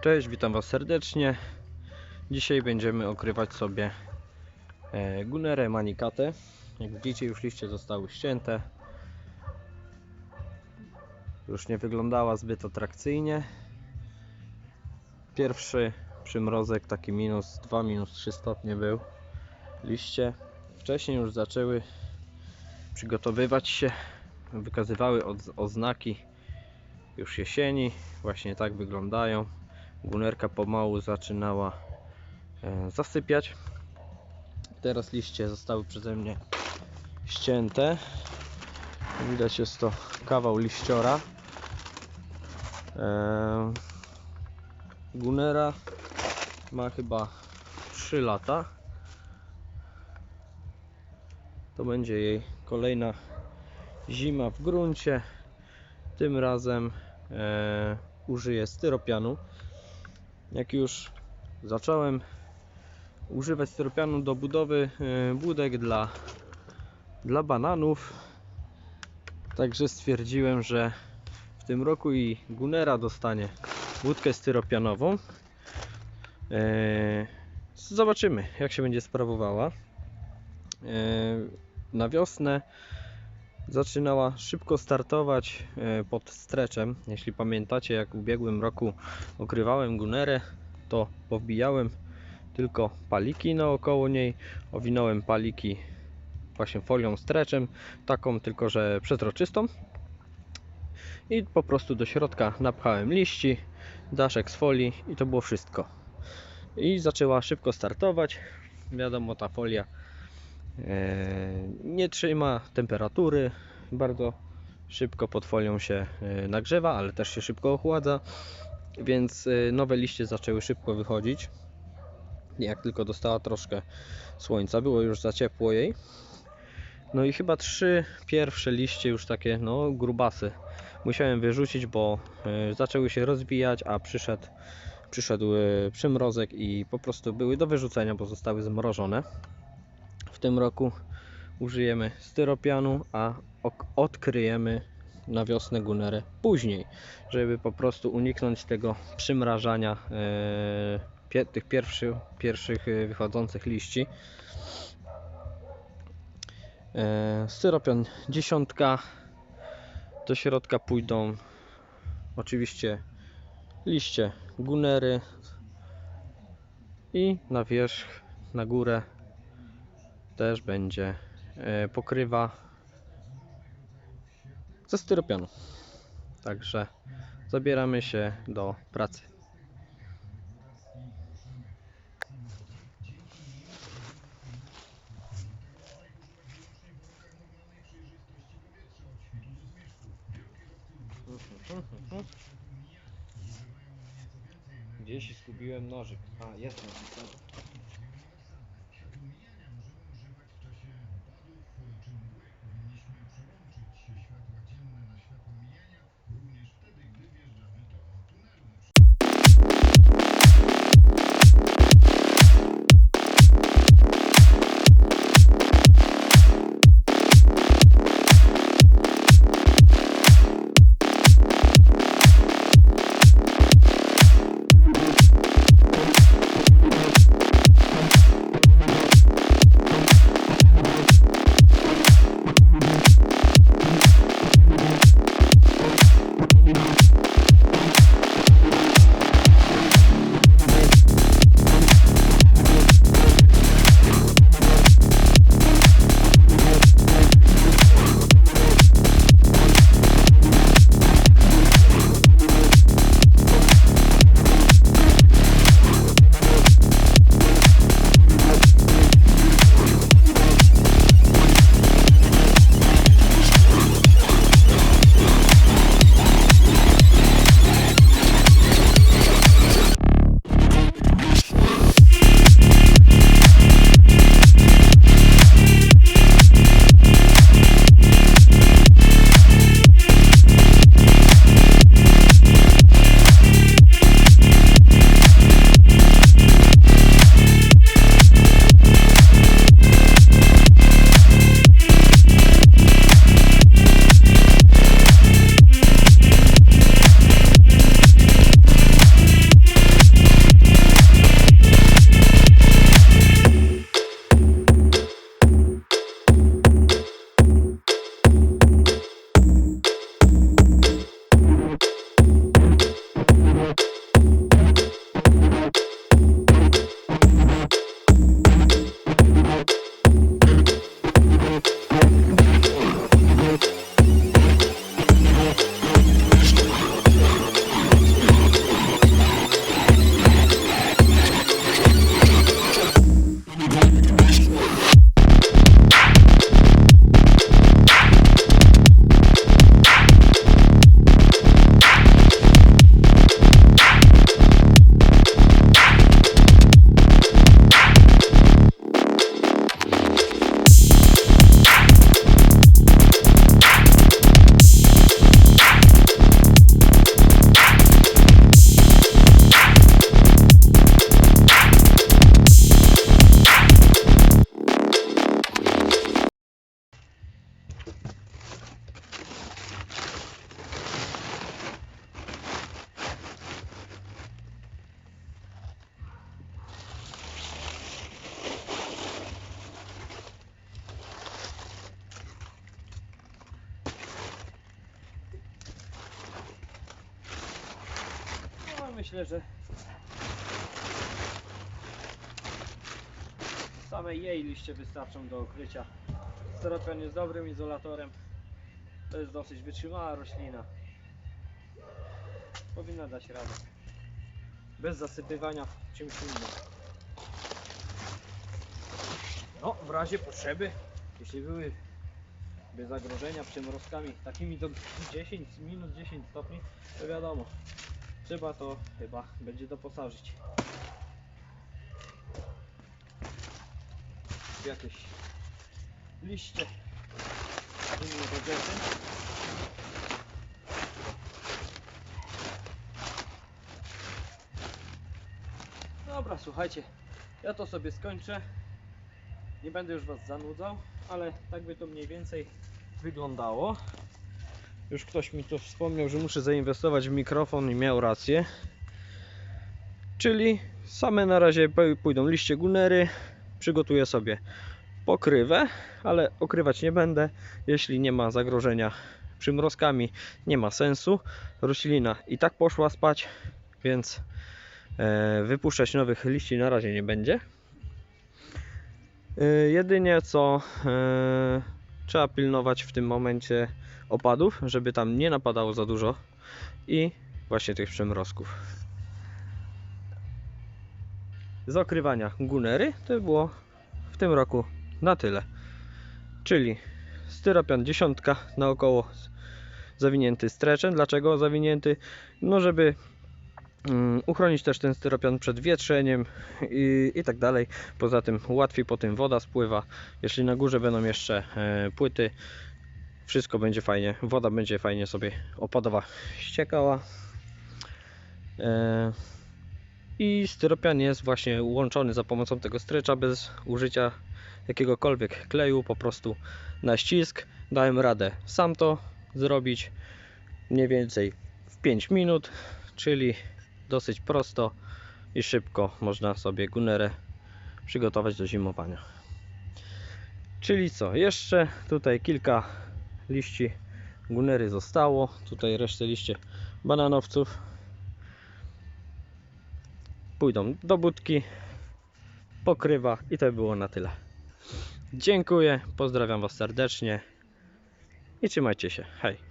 Cześć, witam Was serdecznie. Dzisiaj będziemy okrywać sobie e, Gunerę Manikatę. Jak widzicie, już liście zostały ścięte. Już nie wyglądała zbyt atrakcyjnie. Pierwszy przymrozek, taki minus 2, minus 3 stopnie był. Liście wcześniej już zaczęły przygotowywać się, wykazywały oznaki już jesieni. Właśnie tak wyglądają. Gunerka pomału zaczynała e, zasypiać. Teraz liście zostały przeze mnie ścięte. Widać jest to kawał liściora. E, Gunera ma chyba 3 lata. To będzie jej kolejna zima w gruncie. Tym razem e, użyję styropianu. Jak już zacząłem używać styropianu do budowy e, budek dla, dla bananów, także stwierdziłem, że w tym roku i Gunera dostanie budkę styropianową. E, Zobaczymy, jak się będzie sprawowała. E, Na wiosnę zaczynała szybko startować e, pod streczem. Jeśli pamiętacie, jak w ubiegłym roku okrywałem Gunerę, to powbijałem tylko paliki naokoło niej, owinąłem paliki właśnie folią streczem, taką tylko, że przezroczystą i po prostu do środka napchałem liści, daszek z folii i to było wszystko. I zaczęła szybko startować. Wiadomo, ta folia nie trzyma temperatury, bardzo szybko pod folią się e, nagrzewa, ale też się szybko ochładza, więc e, nowe liście zaczęły szybko wychodzić. Jak tylko dostała troszkę słońca, było już za ciepło jej. No i chyba trzy pierwsze liście już takie, no grubasy, musiałem wyrzucić, bo e, zaczęły się rozwijać, a przyszedł, przyszedł e, przymrozek i po prostu były do wyrzucenia, bo zostały zmrożone. Tym roku użyjemy styropianu, a odkryjemy na wiosnę gunerę później, żeby po prostu uniknąć tego przymrażania e, tych pierwszych, pierwszych e, wychodzących liści. E, styropian dziesiątka. Do środka pójdą oczywiście liście gunery i na wierzch, na górę też będzie e, pokrywa ze styropianu. Także zabieramy się do pracy. Gdzieś zgubiłem nożyk. A, jest nożyk. Myślę, że same jej liście wystarczą do okrycia. Steropian jest dobrym izolatorem. To jest dosyć wytrzymała roślina. Powinna dać radę. Bez zasypywania czymś innym. No, w razie potrzeby, jeśli były bez zagrożenia przymrozkami takimi do 10 minus 10 stopni, to wiadomo, trzeba to chyba będzie doposażyć. W jakieś liście innych rodzajów. Dobra, słuchajcie, ja to sobie skończę. Nie będę już Was zanudzał, ale tak by to mniej więcej wyglądało. Już ktoś mi tu wspomniał, że muszę zainwestować w mikrofon i miał rację. Czyli same na razie pójdą liście gunery. Przygotuję sobie pokrywę, ale okrywać nie będę, jeśli nie ma zagrożenia przymrozkami, nie ma sensu. Roślina i tak poszła spać, więc e, wypuszczać nowych liści na razie nie będzie. E, jedynie co e, trzeba pilnować w tym momencie opadów, żeby tam nie napadało za dużo i właśnie tych przymrozków. Z okrywania gunery to było w tym roku na tyle. Czyli styropian dziesiątka naokoło zawinięty streczem. Dlaczego zawinięty? No żeby mm, uchronić też ten styropian przed wietrzeniem i, i tak dalej. Poza tym łatwiej po tym woda spływa. Jeśli na górze będą jeszcze e, płyty, wszystko będzie fajnie, woda będzie fajnie sobie opadowa ściekała. E, I styropian jest właśnie łączony za pomocą tego strecza bez użycia jakiegokolwiek kleju, po prostu na ścisk. Dałem radę sam to zrobić mniej więcej w 5 minut, czyli dosyć prosto i szybko można sobie gunerę przygotować do zimowania. Czyli co, jeszcze tutaj kilka liści gunery zostało, tutaj resztę liście bananowców pójdą do budki, pokrywa i to by było na tyle. Dziękuję, pozdrawiam Was serdecznie i trzymajcie się. Hej!